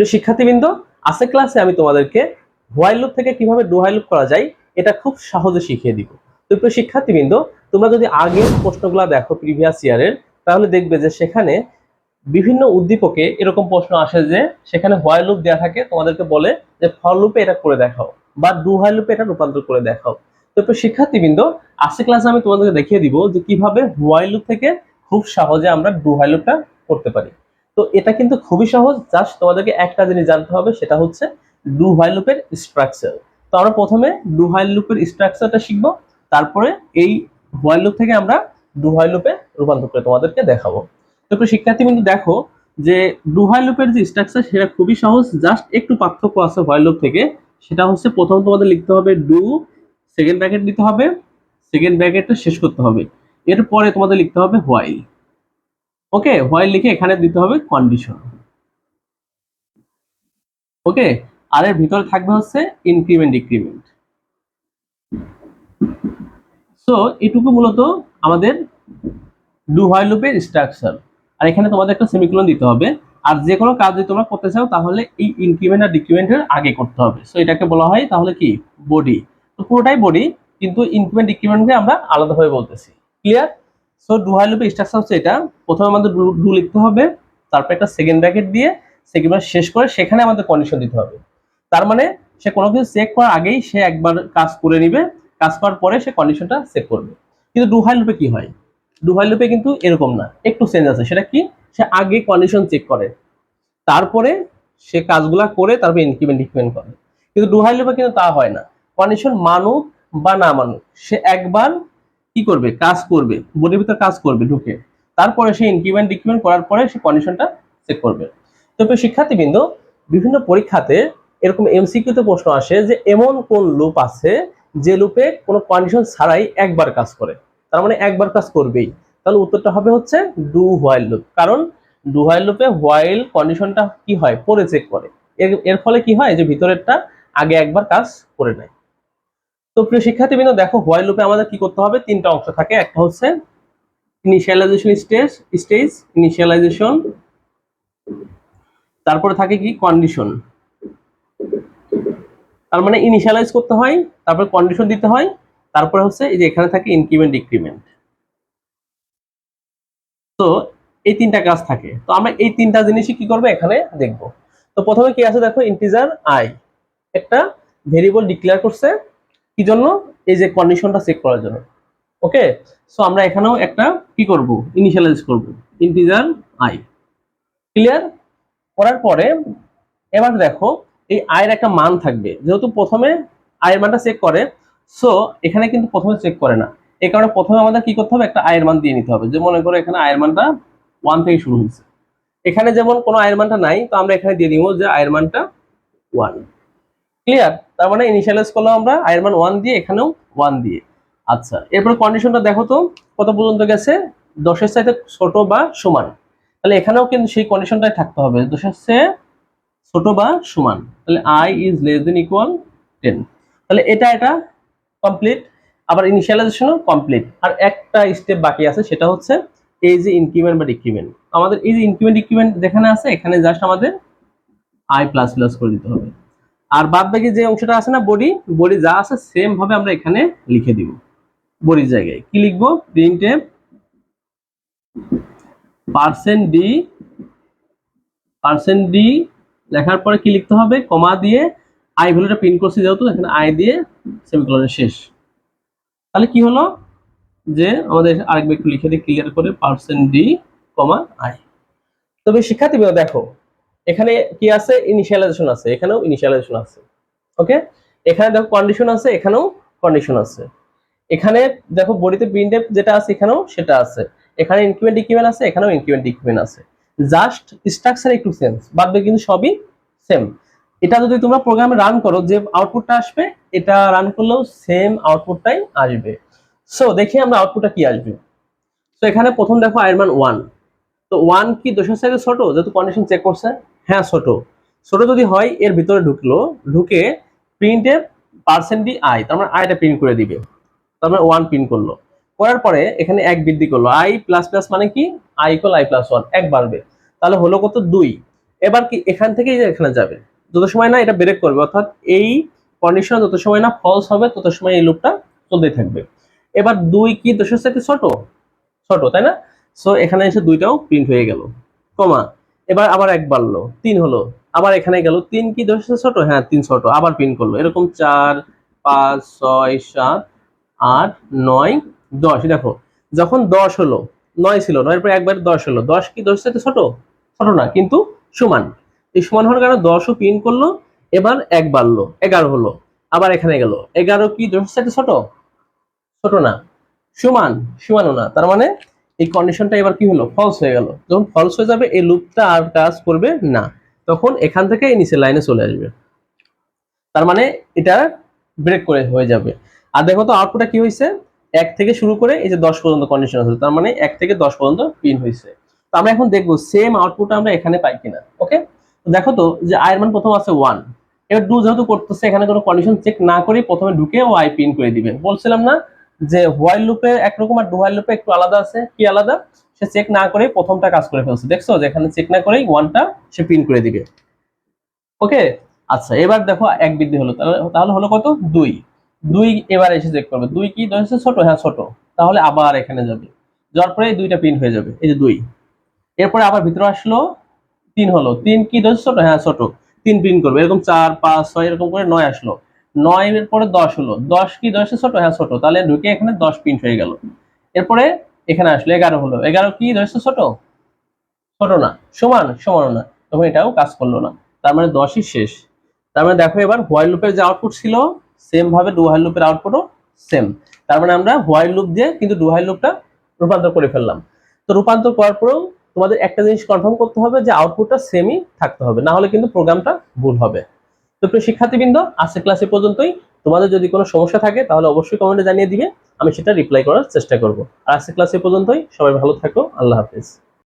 প্রিয় শিক্ষার্থীবৃন্দ আজকে ক্লাসে আমি তোমাদেরকে হোয়াইল লুপ থেকে কীভাবে ডু হোয়াইল লুপ করা যায়, এটা খুব সহজে শিখিয়ে দিব। তো প্রিয় শিক্ষার্থীবৃন্দ, তোমরা যদি আগের প্রশ্নগুলো দেখো প্রিভিয়াস ইয়ারের তাহলে দেখবে যে সেখানে বিভিন্ন উদ্দীপকে এরকম প্রশ্ন আসে যে সেখানে হোয়াইল লুপ দেওয়া থাকে, তোমাদেরকে বলে যে ফর লুপে এটা করে দেখাও বা ডু হোয়াইল লুপে এটা রূপান্তর করে দেখাও। তো প্রিয় শিক্ষার্থীবৃন্দ আজকে ক্লাসে আমি তোমাদেরকে দেখিয়ে দিব যে কীভাবে হোয়াইল লুপ থেকে খুব সহজে আমরা ডু হোয়াইল লুপটা করতে পারি। তো এটা কিন্তু খুবই সহজ। জাস্ট তোমাদেরকে একটা জিনিস জানতে হবে, সেটা হচ্ছে ডু হোয়াইল লুপের স্ট্রাকচার তো আমরা প্রথমে ডু হোয়াইল লুপের স্ট্রাকচারটা শিখব, তারপরে এই হোয়াইল লুপ থেকে আমরা ডু হোয়াইল লুপে রূপান্তর করে তোমাদেরকে দেখাবো। তো প্রিয় শিক্ষার্থী কিন্তু দেখো যে ডু হোয়াইল লুপের যে স্ট্রাকচার সেটা খুবই সহজ। জাস্ট একটু পার্থক্য আছে হোয়াইল লুপ থেকে। সেটা হচ্ছে প্রথম তোমাদের লিখতে হবে ডু সেকেন্ড ব্র্যাকেট দিতে হবে সেকেন্ড ব্র্যাকেটটা শেষ করতে হবে। এরপরে তোমাদের লিখতে হবে হোয়াইল ওকে হোয়াইল লিখে এখানে দিতে হবে কন্ডিশন ওকে আর এর ভিতরে থাকবে হচ্ছে ইনক্রিমেন্ট ডিক্রিমেন্ট সো এটুকু মূলত আমাদের ডু হোয়াইল লুপের স্ট্রাকচার আর এখানে তোমাদের একটা সেমিকোলন দিতে হবে। আর যে কোনো কাজ যদি তোমরা করতে চাও, তাহলে এই ইনক্রিমেন্ট আর ডিক্রিমেন্টের আগে করতে হবে। সো এটাকে বলা হয় তাহলে কি? বডি তো পুরোটাই বডি কিন্তু ইনক্রিমেন্ট ডিক্রিমেন্টকে আমরা আলাদাভাবে বলতেছি। ক্লিয়ার সো ডু হোয়াইল লুপের স্ট্রাকচার হচ্ছে এটা। প্রথমে আমাদের ডু লিখতে হবে, তারপর একটা সেকেন্ড ব্র্যাকেট দিয়ে সেকেন্ড শেষ করে সেখানে আমাদের কন্ডিশন দিতে হবে। তার মানে সে কোনো কিছু চেক করার আগেই সে একবার কাজ করে নিবে, কাজ করার পরে সে কন্ডিশনটা চেক করবে। কিন্তু ডু হোয়াইল লুপে কি হয়? ডু হোয়াইল লুপে কিন্তু এরকম না, একটু চেঞ্জ আছে। সেটা কি? সে আগে কন্ডিশন চেক করে, তারপরে সে কাজগুলা করে, তারপরে ইনক্রিমেন্ট ডিক্রিমেন্ট করে। কিন্তু ডু হোয়াইল লুপে কিন্তু তা হয় না। কন্ডিশন মানুক বা না মানুক, সে একবার কি করবে? কাজ করবে। বডির ভিতর কাজ করবে, ঢুকে। তারপরে সে ইনক্রিমেন্ট ডিক্রিমেন্ট করার পরে সে কন্ডিশনটা চেক করবে। তো শিক্ষার্থীবৃন্দ, বিভিন্ন পরীক্ষাতে এরকম এমসিকিউতে প্রশ্ন আসে যে, এমন কোন লুপ আছে যে লুপে কোনো কন্ডিশন ছাড়াই একবার কাজ করে? তার মানে একবার কাজ করবেই। তাহলে উত্তরটা হবে হচ্ছে ডু হোয়াইল লুপ কারণ ডু হোয়াইল লুপে হোয়াইল কন্ডিশনটা কি হয়? পরে চেক করে। এর ফলে কি হয়? যে ভিতরেরটা আগে একবার কাজ করে নেয়। তো প্রিয় শিক্ষার্থীবৃন্দ, দেখো হোয়াইল লুপে আমাদের কি করতে হবে? তিনটা অংশ থাকে। একটা হচ্ছে ইনিশিয়ালাইজেশন স্টেজ স্টেজ ইনিশিয়ালাইজেশন তারপরে থাকে কি? কন্ডিশন তার মানে ইনিশিয়ালাইজ করতে হয়, তারপরে কন্ডিশন দিতে হয়, তারপরে হচ্ছে এই যে এখানে থাকে ইনক্রিমেন্ট ডিক্রিমেন্ট তো এই তিনটা কাজ থাকে। তো আমরা এই তিনটা জিনিসই কি করব? এখানে দেখব। তো প্রথমে কি আছে? দেখো ইন্টিজার আই একটা ভেরিয়েবল ডিক্লেয়ার করছে। কি জন্য এই যে কন্ডিশনটা চেক করার জন্য। ওকে সো আমরা এখানেও একটা কি করব? ইনিশিয়ালাইজ করব। ইন্টিজার আই ক্লিয়ার করার পরে, এবার দেখো, এই আয়ের একটা মান থাকবে। যেহেতু প্রথমে আয়ের মানটা চেক করে সো এখানে কিন্তু প্রথমে চেক করে না। এই কারণে প্রথমে আমাদের কি করতে হবে? একটা আয়ের মান দিয়ে নিতে হবে। যে মনে করো, এখানে আয়ের মানটা ওয়ান থেকে শুরু হয়েছে। এখানে যেমন কোনো আয়ের মানটা নাই, তো আমরা এখানে দিয়ে দিব যে আয়ের মানটা ওয়ান ক্লিয়ার তার মানে ইনিশিয়ালাইজ করলাম আমরা আয়ের মান ওয়ান দিয়ে, এখানেও ওয়ান দিয়ে। আচ্ছা এরপর কন্ডিশনটা দেখো তো, কত পর্যন্ত গেছে? দশের চাইতে ছোট বা সমান। তাহলে এখানেও কিন্তু সেই কন্ডিশনটাই থাকতে হবে, দশের চেয়ে ছোট বা সমান। তাহলে I is less than equal ten তাহলে এটা এটা কমপ্লিট আবার ইনিশিয়ালাইজেশনও কমপ্লিট আর একটা স্টেপ বাকি আছে, সেটা হচ্ছে এই যে ইনক্রিমেন্ট বা ডিক্রিমেন্ট আমাদের এই যে ইনক্রিমেন্ট ডিক্রিমেন্ট যেখানে আছে, এখানে জাস্ট আমাদের আই প্লাস প্লাস করে দিতে হবে। আর বাদ বাকি যে অংশটা আছে না, বডি বডি যা আছে সেম ভাবে আমরা এখানে লিখে দিব। বডির জায়গায় কি লিখব? প্রিন্টে পার্সেন্ট ডি পার্সেন্ট ডি লেখার পরে কি লিখতে হবে? কমা দিয়ে আই ভ্যালুটা প্রিন্ট করছি যেহেতু, এখানে আই দিয়ে সেমিকোলনের শেষ। তাহলে কি হলো? যে আমাদের আরেকবার একটু লিখে দিই ক্লিয়ার করে পার্সেন্ট ডি কমা আই তবে শিক্ষার্থীবৃন্দ, দেখো এখানে কি আছে? ইনিশিয়ালাইজেশন আছে। এখানেও ইনিশিয়ালাইজেশন আছে। ওকে এখানে দেখো কন্ডিশন আছে, এখানেও কন্ডিশন আছে। এখানে দেখো বডিতে প্রিন্ট যেটা আছে, এখানেও সেটা আছে। এখানে ইনক্রিমেন্ট ডিক্রিমেন্ট আছে, এখানেও ইনক্রিমেন্ট ডিক্রিমেন্ট আছে। জাস্ট স্ট্রাকচার একটু চেঞ্জ বাদ বাকি কিন্তু সবই সেম এটা যদি তোমরা প্রোগ্রামে রান করো, যে আউটপুটটা আসবে, এটা রান করলেও সেম আউটপুটটাই আসবে। সো দেখি আমরা আউটপুটটা কি আসবে। তো এখানে প্রথম দেখো আয়রমান ওয়ান তো ওয়ান কি দোষের সাইডে ছোট? যেহেতু কন্ডিশন চেক করছে। হ্যাঁ ছোট। ছোট যদি হয়, এর ভিতরে ঢুকলো, ঢুকে প্রিন্টে পার্সেন্ট ডি আই তার মানে আইটা প্রিন্ট করে দিবে। তার মানে ওয়ান প্রিন্ট করল। করার পরে এখানে এক বৃদ্ধি করল। আই প্লাস প্লাস মানে কি? I equal I plus one এক বাড়বে। তাহলে হলো কত? দুই। এবার কি এখান থেকে এখানে যাবে? যত সময় না এটা ব্রেক করবে, অর্থাৎ এই কন্ডিশন যত সময় না ফলস হবে, তত সময় এই লুপটা চলতেই থাকবে। এবার দুই কি দশের সাথে ছোট? ছোট, তাই না? সো এখানে এসে দুইটাও প্রিন্ট হয়ে গেল। কমা। এবার আবার এক বাড়লো, তিন হলো, আবার এখানে গেল, তিন কি সাথে ছোট? হ্যাঁ তিন ছোট, আবার পিন করল, এরকম চার, পাঁচ, ছয়, সাত, আট, নয়, দশ। দেখো, যখন দশ হলো, নয় ছিল, নয়ের পরে একবার দশ হলো, দশ কি দশের সাথে ছোট? ছোট না, কিন্তু সমান। এই সমান হওয়ার কারণে দশও পিন করল, এবার এক বাড়লো, এগারো হলো, আবার এখানে গেল, এগারো কি দশের সাথে ছোট? ছোট না, সমান, সমানও না, তার মানে এই কন্ডিশনটা এবার কি হলো? ফলস হয়ে গেল। যখন ফলস হয়ে যাবে, এই লুপটা আর কাজ করবে না। তখন এখান থেকে এই নিচের লাইনে চলে আসবে। তার মানে এটা ব্রেক করে হয়ে যাবে। আর দেখো তো আউটপুটটা কি হয়েছে? এক থেকে শুরু করে এই যে দশ পর্যন্ত কন্ডিশন আছে, তার মানে এক থেকে দশ পর্যন্ত পিন হয়েছে। তো আমরা এখন দেখব সেম আউটপুট আমরা এখানে পাই কিনা ওকে দেখো তো যে আয়ের মান প্রথম আছে ওয়ান এবার ডু যেহেতু করতেছে, এখানে কোনো কন্ডিশন চেক না করে প্রথমে ঢুকে ও আই পিন করে দিবে বলছিলাম না যে হোয়াইল লুপে একরকম আর ডু হোয়াইল লুপে একটু আলাদা আছে। কি আলাদা? সে চেক না করে প্রথমটা কাজ করে ফেলছে, দেখছ? যে এখানে চেক না করেই ওয়ানটা সে পিন করে দিবে। ওকে? আচ্ছা এবার দেখো এক বৃদ্ধি হলো। তাহলে হলো কত? দুই। দুই এবার এসে চেক করবে। দুই কি? ধরেছে ছোট? হ্যাঁ ছোট। তাহলে আবার এখানে যাবে। যাওয়ার পরে দুইটা পিন হয়ে যাবে। এই যে দুই। এরপরে আবার ভিতরে আসলো, তিন হলো। তিন কি? ধরেছে ছোট? হ্যাঁ ছোট। তিন পিন করবে। এরকম চার, পাঁচ, ছয়, এরকম করে নয় আসলো। নয় এর পরে দশ হলো। দশ কি দশে ছোট? হ্যাঁ ছোট। তাহলে ঢুকে এখানে দশ প্রিন্ট হয়ে গেল। এরপরে এখানে আসলো এগারো হলো। এগারো কি? দশে ছোট? ছোট না। সমান সমান না। তখন এটাও কাজ করল না। তার মানে দশই শেষ। তার মানে দেখো এবার হোয়াইল লুপের যে আউটপুট ছিল সেম ভাবে ডু হোয়াইল লুপের আউটপুটও সেম তার মানে আমরা হোয়াইল লুপ দিয়ে কিন্তু ডু হোয়াইল লুপটা রূপান্তর করে ফেললাম। তো রূপান্তর করার পরেও তোমাদের একটা জিনিস কনফার্ম করতে হবে যে আউটপুটটা সেমই থাকতে হবে। না হলে কিন্তু প্রোগ্রামটা ভুল হবে। তো প্রিয় শিক্ষার্থীবৃন্দ, আজকের ক্লাসে পর্যন্তই। তোমাদের যদি কোনো সমস্যা থাকে, তাহলে অবশ্যই কমেন্টে জানিয়ে দিবে। আমি সেটা রিপ্লাই করার চেষ্টা করব। আর আজকের ক্লাসে পর্যন্তই। সবাই ভালো থাকো। আল্লাহ হাফেজ।